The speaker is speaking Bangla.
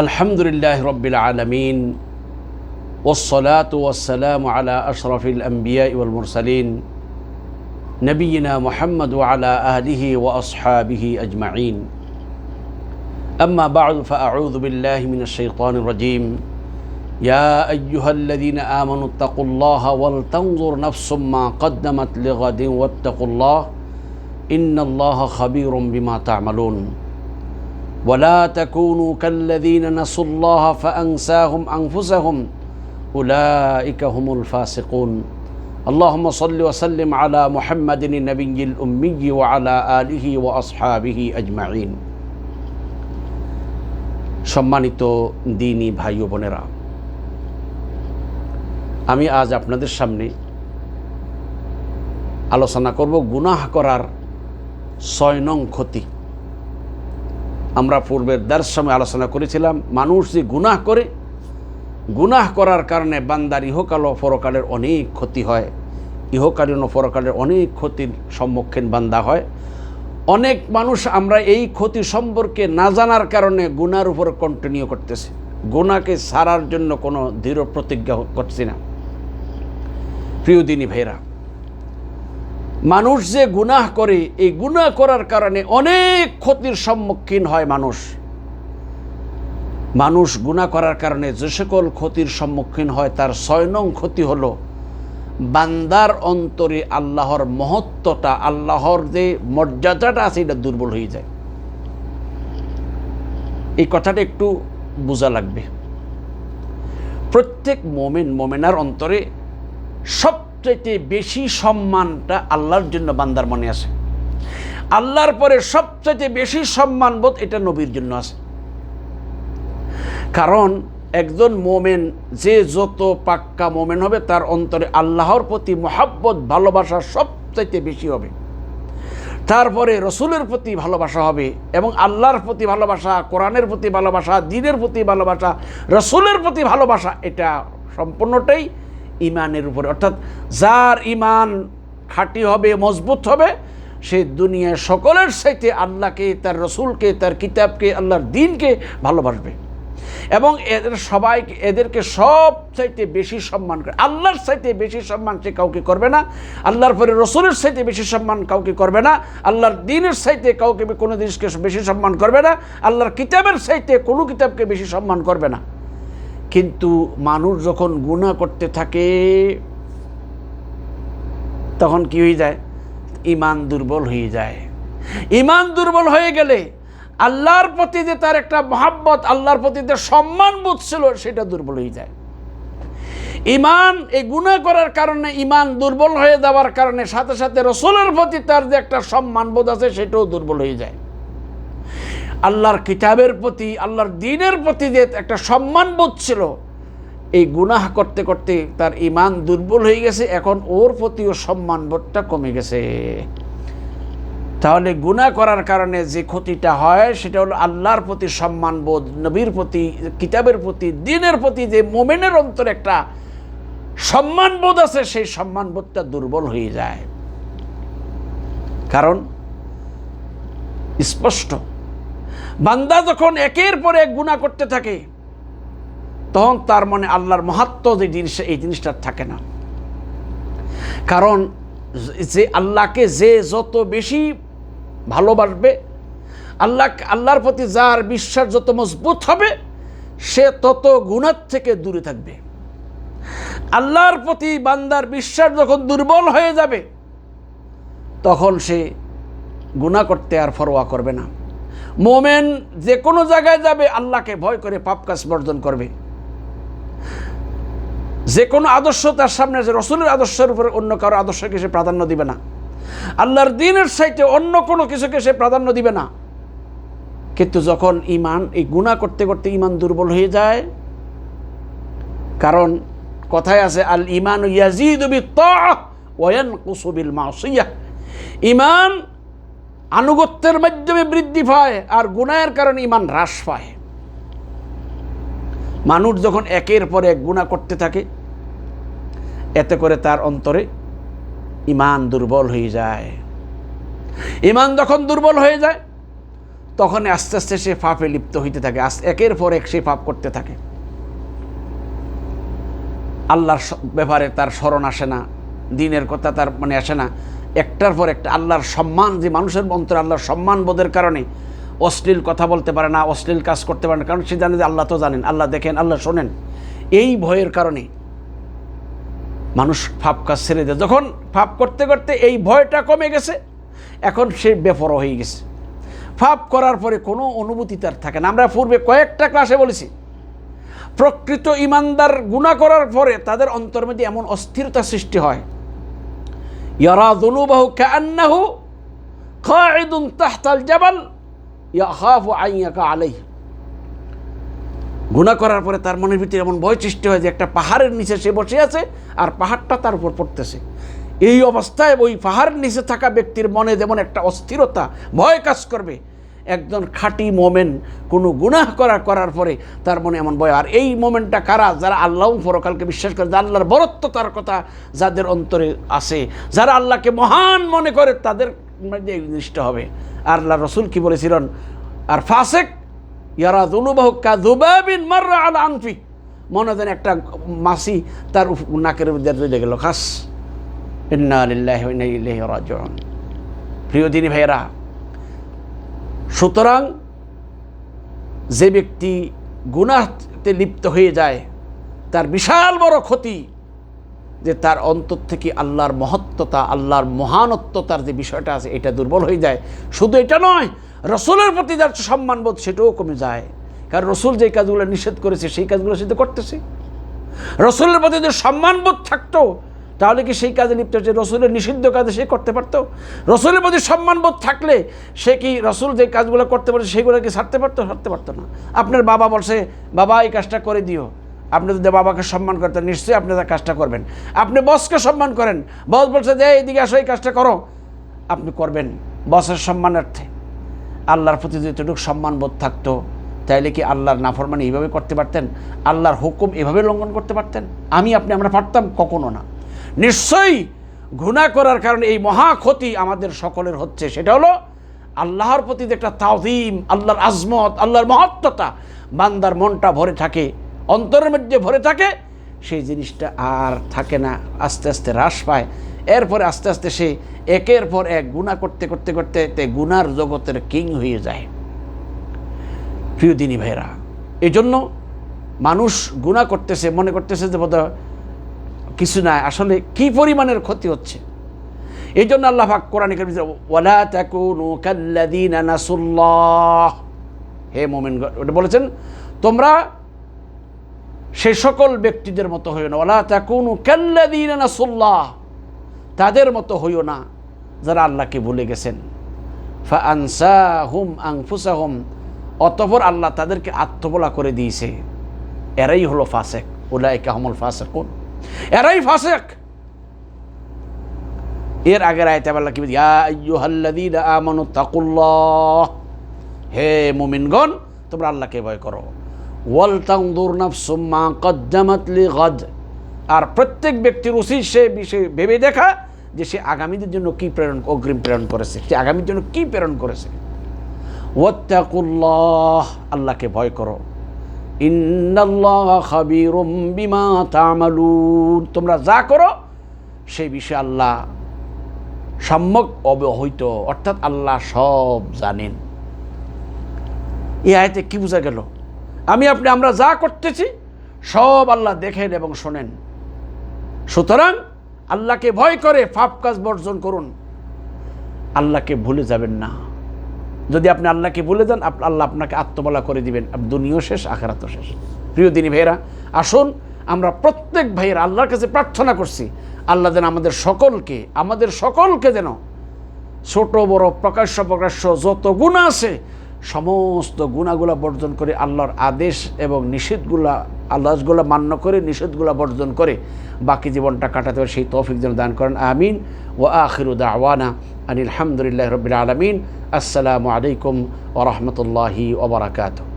الحمد لله رب العالمين والصلاة والسلام على أشرف الأنبياء والمرسلين نبينا محمد وعلى آله وأصحابه أجمعين. أما بعد فأعوذ بالله من الشيطان الرجيم. يا أيها الذين آمنوا اتقوا الله ولتنظر نفس ما قدمت لغد واتقوا الله إن الله خبير بما تعملون. ولا تكونوا كالذين نسوا الله فأنساهم أنفسهم أولئك هم الفاسقون اللهم صل وسلم على محمد النبي الأمي وعلى آله وأصحابه أجمعين সম্মানিত দিনী ভাই ও বোনেরা আমি আজ আপনাদের সামনে আলোচনা করব গুনাহ করার ছয় নং ক্ষতি আমরা পূর্বের দার সময় আলোচনা করেছিলাম, মানুষ যে গুনাহ করে, গুনাহ করার কারণে বান্দার ইহকাল ও পরকালের অনেক ক্ষতি হয়। ইহকালীন ও পরকালের অনেক ক্ষতির সম্মুখীন বান্দা হয়। অনেক মানুষ আমরা এই ক্ষতি সম্পর্কে না জানার কারণে গুনার উপর কন্টিনিউ করতেছে। গুনাকে সারার জন্য কোনো দৃঢ় প্রতিজ্ঞা করছি না। প্রিয় দিনী ভাইরা মানুষ যে গুনাহ করে, এই গুনাহ করার কারণে অনেক ক্ষতির সম্মুখীন হয় মানুষ। মানুষ গুনাহ করার কারণে যে সকল ক্ষতির সম্মুখীন হয়, তার ছয় নং ক্ষতি হলো বান্দার অন্তরে আল্লাহর মহত্বটা, আল্লাহর যে মর্যাদাটা আছে, এটা দুর্বল হয়ে যায়। এই কথাটা একটু বোঝা লাগবে। প্রত্যেক মোমেন, মোমেনার অন্তরে সবচাইতে বেশি সম্মানটা আল্লাহর জন্য বান্দার মনে আছে। আল্লাহর পরে সবচাইতে বেশি সম্মানবোধ এটা নবীর জন্য আছে। কারণ একজন মোমেন যে যত পাক্কা মোমেন হবে, তার অন্তরে আল্লাহর প্রতি মহাব্বত, ভালোবাসা সবচাইতে বেশি হবে। তারপরে রসুলের প্রতি ভালোবাসা হবে এবং আল্লাহর প্রতি ভালোবাসা, কোরআনের প্রতি ভালোবাসা, দিনের প্রতি ভালোবাসা, রসুলের প্রতি ভালোবাসা, এটা সম্পূর্ণটাই ইমানের উপরে। অর্থাৎ যার ইমান খাঁটি হবে, মজবুত হবে, সে দুনিয়ার সকলের সাথে আল্লাহকে, তার রসুলকে, তার কিতাবকে, আল্লাহর দিনকে ভালোবাসবে। এবং এদের সবাইকে, এদেরকে সব চাইতে বেশি সম্মান করে। আল্লাহর চাইতে বেশি সম্মান সে কাউকে করবে না। আল্লাহর পরে রসুলের চাইতে বেশি সম্মান কাউকে করবে না। আল্লাহর দিনের চাইতে কাউকে কোনো জিনিসকে বেশি সম্মান করবে না। আল্লাহর কিতাবের চাইতে কোনো কিতাবকে বেশি সম্মান করবে না। কিন্তু মানুষ যখন গুণা করতে থাকে, তখন কি হয়ে যায়? ইমান দুর্বল হয়ে যায়। ইমান দুর্বল হয়ে গেলে আল্লাহর প্রতি যে তার একটা মহাব্বত, আল্লাহর প্রতি যে সম্মান বোধ ছিল, সেটা দুর্বল হয়ে যায়। ইমান এই গুণা করার কারণে ইমান দুর্বল হয়ে যাওয়ার কারণে, সাথে সাথে রসুলের প্রতি তার যে একটা সম্মান বোধ আছে, সেটাও দুর্বল হয়ে যায়। আল্লাহর কিতাবের প্রতি, আল্লাহর দিনের প্রতি যে একটা সম্মান বোধ ছিল, এই গুনাহ করতে করতে তার ইমান দুর্বল হয়ে গেছে, এখন ওর প্রতিও সম্মান বোধটা কমে গেছে। তাহলে গুণা করার কারণে যে ক্ষতিটা হয়, সেটা হলো আল্লাহর প্রতি সম্মানবোধ নবীর প্রতি, কিতাবের প্রতি, দিনের প্রতি যে মোমেনের অন্তরে একটা সম্মানবোধ আছে, সেই সম্মানবোধটা দুর্বল হয়ে যায়। কারণ স্পষ্ট। বান্দা যখন একের পর এক গুণা করতে থাকে, তখন তার মনে আল্লাহর মহাত্ম যে জিনিস এই জিনিসটা থাকে না। কারণ যে আল্লাহকে যে যত বেশি ভালোবাসবে, আল্লাহ আল্লাহর প্রতি যার বিশ্বাস যত মজবুত হবে, সে তত গুণার থেকে দূরে থাকবে। আল্লাহর প্রতি বান্দার বিশ্বাস যখন দুর্বল হয়ে যাবে, তখন সে গুণা করতে আর ফরোয়া করবে না। মোমেন যে কোনো জায়গায় যাবে, আল্লাহকে ভয় করে পাপ কাজ বর্জন করবে। যে কোনো আদর্শ তার সামনে আছে, রসুলের আদর্শের উপরে অন্য কারও আদর্শকে সে প্রাধান্য দিবে না। আল্লাহর দিনের সাইটে অন্য কোনো কিছুকে সে প্রাধান্য দিবে না। কিন্তু যখন ইমান এই গুণা করতে করতে ইমান দুর্বল হয়ে যায়, কারণ কথায় আছে আল ইমান ইয়াজিদ ওয়ান কুসুবিল মাসিয়া ইমান আনুগত্যের মাধ্যমে বৃদ্ধি পায় আর গুণায়ের কারণে ইমান হ্রাস পায়। মানুষ যখন একের পর এক গুণা করতে থাকে, এতে করে তার অন্তরে ইমান দুর্বল হয়ে যায়। ইমান যখন দুর্বল হয়ে যায়, তখন আস্তে আস্তে সে পাপে লিপ্ত হইতে থাকে একের পর এক সে পাপ করতে থাকে। আল্লাহর ব্যাপারে তার স্মরণ আসে না, দিনের কথা তার মানে আসে না। একটার পর একটা আল্লাহর সম্মান, যে মানুষের অন্তরে আল্লাহর সম্মান বোধের কারণে অশ্লীল কথা বলতে পারে না, অশ্লীল কাজ করতে পারে না, কারণ সে জানে যে আল্লাহ তো জানেন, আল্লাহ দেখেন, আল্লাহ শোনেন। এই ভয়ের কারণে মানুষ ফাপ কাজ ছেড়ে দেয়। যখন ফাপ করতে করতে এই ভয়টা কমে গেছে, এখন সে বেপর হয়ে গেছে। ফাপ করার পরে কোনো অনুভূতি তার থাকে না। আমরা পূর্বে কয়েকটা ক্লাসে বলেছি, প্রকৃত ইমানদার গুণা করার পরে তাদের অন্তর মধ্যে এমন অস্থিরতা সৃষ্টি হয় ইয়ারা দুনুবাহু কান্নাহু খাইদুন তাহতাল জাবাল ইয়াহাফু আইয়াকা আলাইহি গুণা করার পরে তার মনের ভিতরে এমন ভয় সৃষ্টি হয় যে একটা পাহাড়ের নিচে সে বসে আছে আর পাহাড়টা তার উপর পড়তেছে। এই অবস্থায় ওই পাহাড়ের নিচে থাকা ব্যক্তির মনে যেমন একটা অস্থিরতা, ভয় কাজ করবে। একজন খাঁটি মোমেন কোনো গুনাহ করা করার পরে তার মনে এমন ভয়। আর এই মোমেন্টটা কারা? যারা আল্লাহ ফরকালকে বিশ্বাস করে, যারা আল্লাহর বরত্ব তার কথা যাদের অন্তরে আছে, যারা আল্লাহকে মহান মনে করে তাদের মধ্যে এই জিনিসটা হবে। আর আল্লাহ রসুল কি বলেছিলেন? আর ফাসেক ইয়ারা দুনুবাহু কাযুবাবিন মাররা আলা আনফি। মনে দেন একটা মাসি তার নাকের মধ্যে রয়ে গেল। খাস। ইন্না লিল্লাহি ওয়া ইন্না ইলাইহি রাজিউন। প্রিয় দিনী ভাইয়েরা সুতরাং যে ব্যক্তি গুনাহতে লিপ্ত হয়ে যায়, তার বিশাল বড় ক্ষতি যে তার অন্তর থেকে আল্লাহর মহত্বতা, আল্লাহর মহানত্বতার যে বিষয়টা আছে, এটা দুর্বল হয়ে যায়। শুধু এটা নয়, রসুলের প্রতি যার সম্মানবোধ সেটাও কমে যায়। কারণ রসুল যে কাজগুলো নিষেধ করেছে, সেই কাজগুলো সে তো করতেছে। রসুলের প্রতি যদি সম্মানবোধ থাকতো তাহলে কি সেই কাজে লিপ্ত হচ্ছে রসুলের নিষিদ্ধ কাজে সে করতে পারতো? রসুলের প্রতি সম্মানবোধ থাকলে সে কি রসুল যে কাজগুলো করতে পারে সেগুলো কি ছাড়তে পারতো? ছাড়তে পারতো না। আপনার বাবা বলছে, বাবা, এই কাজটা করে দিও। আপনি যদি বাবাকে সম্মান করতেন নিশ্চয়ই আপনি তার কাজটা করবেন। আপনি বসকে সম্মান করেন। বস বলছে যে এইদিকে আসো, এই কাজটা করো। আপনি করবেন বসের সম্মানার্থে। আল্লাহর প্রতি যদি এতটুকু সম্মানবোধ থাকতো, তাইলে কি আল্লাহর নাফরমানি এইভাবে করতে পারতেন? আল্লাহর হুকুম এভাবে লঙ্ঘন করতে পারতেন? আমি, আপনি, আমরা পারতাম? কখনো না। নিশ্চয়ই গুণা করার কারণে এই মহা ক্ষতি আমাদের সকলের হচ্ছে। সেটা হলো আল্লাহর প্রতি যে একটা তাওজিম আল্লাহর আজমত, আল্লাহর মহত্বতা, বান্দার মনটা ভরে থাকে, অন্তরের মধ্যে ভরে থাকে, সেই জিনিসটা আর থাকে না, আস্তে আস্তে হ্রাস পায়। এরপরে আস্তে আস্তে সে একের পর এক গুণা করতে করতে করতে তে গুনার জগতের কিং হয়ে যায়। প্রিয় দিনী ভাইরা এই জন্য মানুষ গুণা করতেছে, মনে করতেছে যে বোধ কিছু নাই। আসলে কি পরিমাণের ক্ষতি হচ্ছে? এই জন্য আল্লাহ পাক কোরআন ওয়ালা তাকুনু কাল্লাযীনা হে মুমিন ওটা বলেছেন, তোমরা সে সকল ব্যক্তিদের মতো হইও না। ওলা তাকুনু কাল্লাযীনা তাদের মতো হইও না যারা আল্লাহকে ভুলে গেছেন। ফা আনসাহুম আনফুসাহুম, অতঃপর আল্লাহ তাদেরকে আত্মবলা করে দিয়েছে। এরাই হলো ফাসেক। উলাইকা হমল ফাসেকুন। এরাই ফাসেক। এর আগের আয়তে আল্লাহ কি ইয়া আইয়ুহাল্লাযীনা আমানু তাকুল্লাহ। হে মুমিনগণ, তোমরা আল্লাহকে ভয় করো। ওয়াল তানদুর নাফসুম মা কদ্দামাত লিগাদ আর প্রত্যেক ব্যক্তির উচিত সে বিষয়ে ভেবে দেখা যে সে আগামীদের জন্য কি প্রেরণ, অগ্রিম প্রেরণ করেছে। সে আগামীর জন্য কি প্রেরণ করেছে। ওয়াত্তাকুল্লাহ, আল্লাহকে ভয় করো। তোমরা যা করো, সেই বিষয়ে আল্লাহ সম্যক অবহিত, অর্থাৎ আল্লাহ সব জানেন। এই আয়তে কি বোঝা গেল? আমি, আপনি, আমরা যা করতেছি, সব আল্লাহ দেখেন এবং শোনেন। সুতরাং আল্লাহকে ভয় করে পাপ কাজ বর্জন করুন। আল্লাহকে ভুলে যাবেন না। যদি আপনি আল্লাহকে বলে দেন আল্লাহ আপনাকে আত্মবলা করে দিবেন। দুনিয়াও শেষ, আখারাতও শেষ। প্রিয় দিনী ভাইয়েরা, আসুন, আমরা প্রত্যেক ভাইয়ের আল্লাহর কাছে প্রার্থনা করছি। আল্লাহ যেন আমাদের সকলকে আমাদের সকলকে যেন ছোট, বড়, প্রকাশ্য প্রকাশ্য যত গুণ আছে সমস্ত গুণাগুলা বর্জন করে আল্লাহর আদেশ এবং নিষেধগুলা আল্লাহগুলা মান্য করে, নিষেধগুলা বর্জন করে বাকি জীবনটা কাটাতে পারে। সেই তৌফিক যেন দান করেন। আমিন। ও আখিরুদা আওয়ানা আনিল হামদুলিল্লাহ রবিল আলমিন। আসসালামু আলাইকুম ওরহমতুল্লাহি ওবরাকাতু